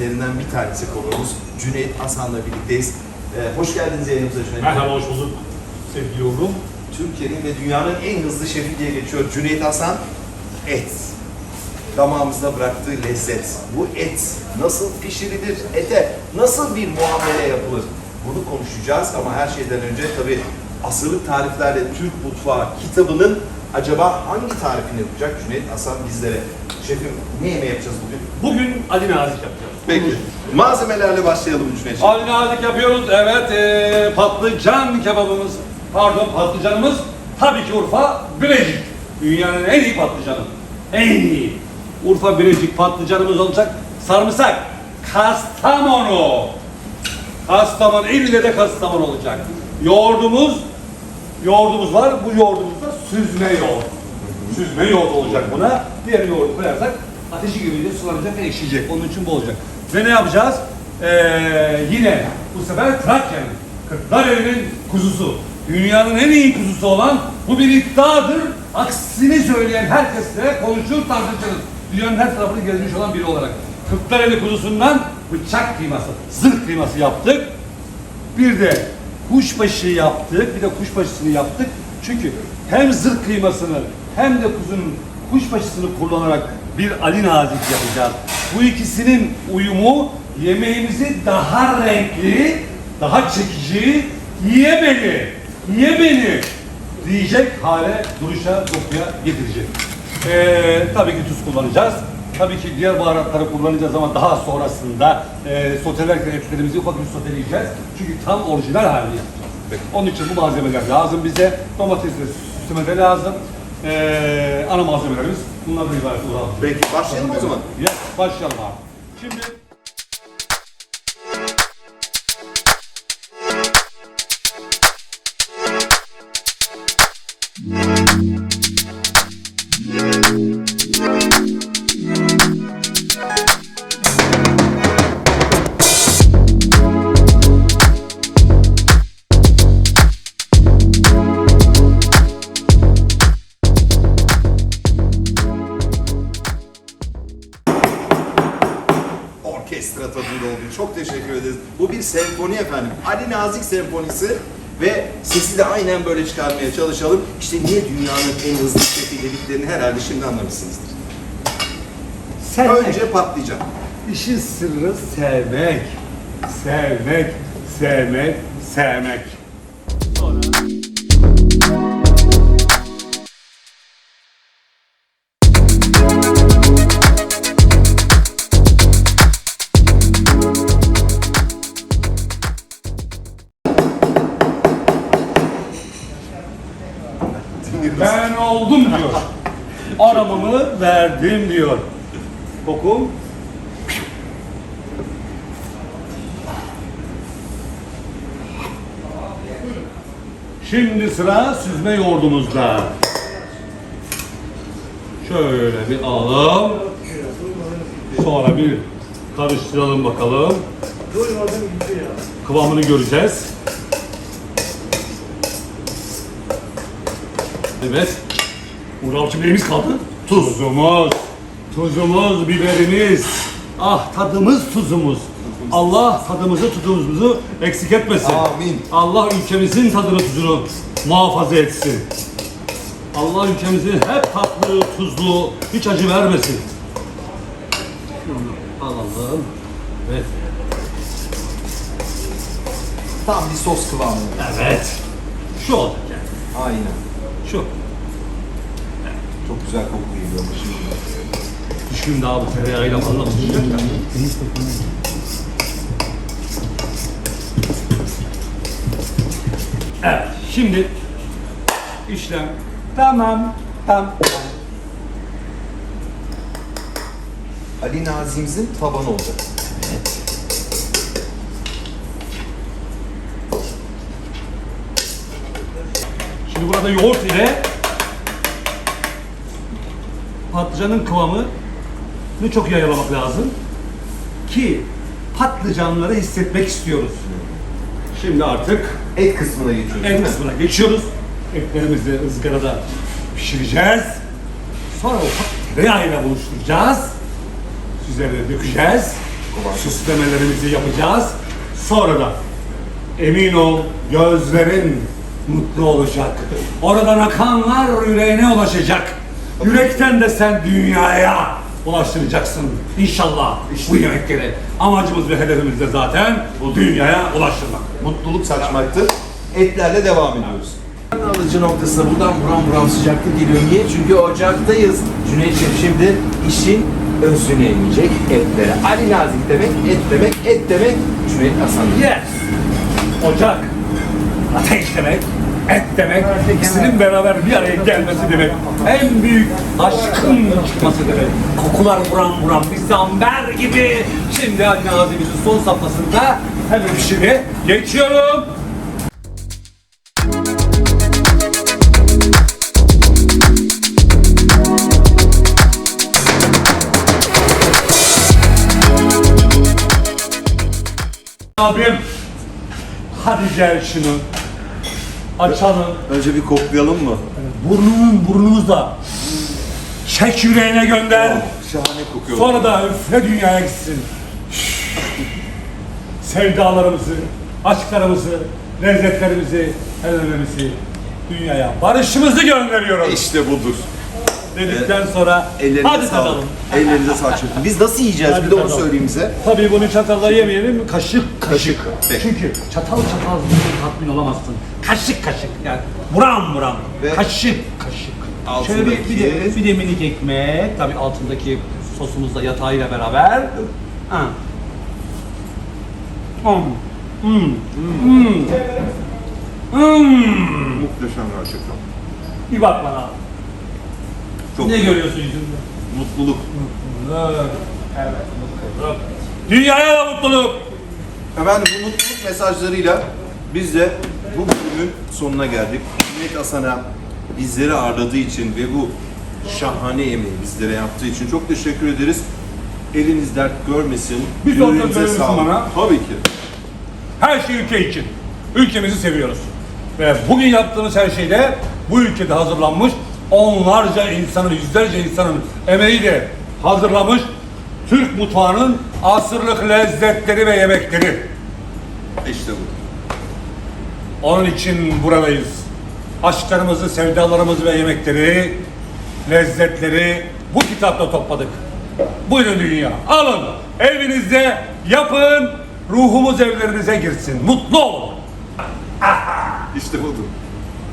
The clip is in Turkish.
isimlerinden bir tanesi konuğumuz Cüneyt Hasan'la birlikteyiz. Ee, hoş geldiniz yayınımıza Cüneyt. Merhaba, hoş bulduk sevgili oğlum. Türkiye'nin ve dünyanın en hızlı şefi diye geçiyor Cüneyt Hasan. Et. Damağımızda bıraktığı lezzet. Bu et nasıl pişirilir? Ete nasıl bir muamele yapılır? Bunu konuşacağız ama her şeyden önce tabii asırlık tariflerle Türk mutfağı kitabının acaba hangi tarifini yapacak Cüneyt Hasan bizlere? Şefim ne yemeği yapacağız bugün? Bugün Ali Nazik yapacağız. Peki. Malzemelerle başlayalım Cüneyt'ciğim. Ali Nazik yapıyoruz. Evet, ee, patlıcan kebabımız, pardon patlıcanımız tabii ki Urfa Birecik. Dünyanın en iyi patlıcanı. En iyi. Urfa Birecik patlıcanımız olacak. Sarımsak, Kastamonu. Kastamonu, ille de Kastamonu olacak. Yoğurdumuz, yoğurdumuz var. Bu yoğurdumuz da süzme yoğurt. Süzme yoğurt olacak buna. Diğer yoğurdu koyarsak ateşi gibi de sulanacak ve ekşiyecek. Onun için bu olacak. Ve ne yapacağız? Ee, yine bu sefer Trakya'nın, Kırklareli'nin kuzusu. Dünyanın en iyi kuzusu olan bu bir iddiadır. Aksini söyleyen herkesle konuşur tartışırız. Dünyanın her tarafını gezmiş olan biri olarak. Kırklareli kuzusundan bıçak kıyması, zırh kıyması yaptık. Bir de kuşbaşı yaptık, bir de kuşbaşısını yaptık. Çünkü hem zırh kıymasını hem de kuzunun kuşbaşısını kullanarak bir Ali Nazik yapacağız. Bu ikisinin uyumu yemeğimizi daha renkli, daha çekici, ye beni, ye beni diyecek hale, duruşa, dokuya getirecek. Ee, tabii ki tuz kullanacağız. Tabii ki diğer baharatları kullanacağız ama daha sonrasında e, sotelerken etlerimizi ufak bir soteleyeceğiz. Çünkü tam orijinal halini yapacağız. Onun için bu malzemeler lazım bize. Domatesle süsleme de lazım. Ee, ana malzemelerimiz bunlardan ibaret olan. Peki başlayalım o zaman. Ya, başlayalım abi. Şimdi bir senfoni efendim. Ali Nazik senfonisi ve sesi de aynen böyle çıkarmaya çalışalım. İşte niye dünyanın en hızlı şefi dediklerini herhalde şimdi anlamışsınızdır. sevmek. Önce patlayacağım. İşin sırrı sevmek. Sevmek, sevmek, sevmek. Sonra Oldum diyor. Aramamı verdim diyor. Kokum. Şimdi sıra süzme yoğurdumuzda. Şöyle bir alalım. Sonra bir karıştıralım bakalım. Kıvamını göreceğiz. Evet. Uğur neyimiz kaldı? Tuzumuz. Tuzumuz, biberimiz. Ah tadımız tuzumuz. Allah tadımızı tuzumuzu eksik etmesin. Amin. Allah ülkemizin tadını tuzunu muhafaza etsin. Allah ülkemizi hep tatlı, tuzlu, hiç acı vermesin. Alalım. Evet. Tam bir sos kıvamı. Evet. Şu olacak yani. Aynen. Şu. Çok güzel koku geliyor ama şimdi. Şimdi abi tereyağıyla falan buluşacak ya. Evet, şimdi işlem tamam, tam. Ali Nazim'izin tabanı olacak. Şimdi burada yoğurt ile patlıcanın kıvamını çok iyi ayarlamak lazım ki patlıcanları hissetmek istiyoruz. Şimdi artık Et kısmına geçiyoruz. değil En mi? kısmına geçiyoruz. Etlerimizi ızgarada pişireceğiz. Sonra ufak tereyağıyla buluşturacağız. Üzerine dökeceğiz. süslemelerimizi yapacağız. Sonra da emin ol gözlerin mutlu olacak. Oradan akanlar yüreğine ulaşacak. Yürekten de sen dünyaya ulaştıracaksın. İnşallah bu yemekleri. Amacımız ve hedefimiz de zaten bu dünyaya ulaştırmak. Mutluluk saçmaktır. Etlerle devam ediyoruz. Alıcı noktasına buradan buram buram sıcaklık geliyor. Niye? Çünkü ocaktayız. Cüneyt Şef şimdi işin özüne inecek etlere. Ali Nazik demek, et demek, et demek Cüneyt Hasan. Yes. Ocak. Ateş demek. Et demek. İkisinin beraber bir araya gelmesi demek. En büyük aşkın çıkması demek. Kokular buram buram bir zamber gibi. Şimdi Ali Nazimizin son safhasında hemen işini geçiyorum. Abim. Hadi gel şunu. Açalım. Önce bir koklayalım mı? Burnunun burnumuzla. Çek yüreğine gönder. Şahane kokuyor. Sonra da üfle dünyaya gitsin. Sevdalarımızı, aşklarımızı, lezzetlerimizi, hedeflerimizi dünyaya barışımızı gönderiyoruz. İşte budur. Dedikten sonra Ellerinize hadi sağlık. tadalım. Ellerinize sağlık. şefim. Biz nasıl yiyeceğiz? Hadi bir de onu tadalım. bize. Tabii bunu çatalla yemeyelim, kaşık kaşık. Peki. Çünkü çatal çatal bir tatmin olamazsın. Kaşık kaşık yani buram buram. Ve kaşık kaşık. Şöyle bir, bir, de, altındaki- bir de minik ekmek. Tabii altındaki sosumuz da yatağıyla beraber. Ha. Hmm. Hmm. Hmm. Hmm. Muhteşem gerçekten. Bir bak bana. Çok ne görüyorsun yüzünde? mutluluk. Evet, mutluluk. Dünyaya da mutluluk. Efendim bu mutluluk mesajlarıyla biz de bu bölümün sonuna geldik. Cüneyt Hasan'a bizleri ağırladığı için ve bu şahane yemeği bizlere yaptığı için çok teşekkür ederiz. Eliniz dert görmesin. Bir misin sağlık. bana? Tabii ki. Her şey ülke için. Ülkemizi seviyoruz. Ve bugün yaptığımız her şeyde bu ülkede hazırlanmış onlarca insanın, yüzlerce insanın emeğiyle hazırlamış Türk mutfağının asırlık lezzetleri ve yemekleri. İşte bu. Onun için buradayız. Aşklarımızı, sevdalarımızı ve yemekleri, lezzetleri bu kitapta topladık. Buyurun dünya. Alın. Evinizde yapın. Ruhumuz evlerinize girsin. Mutlu olun. İşte budur.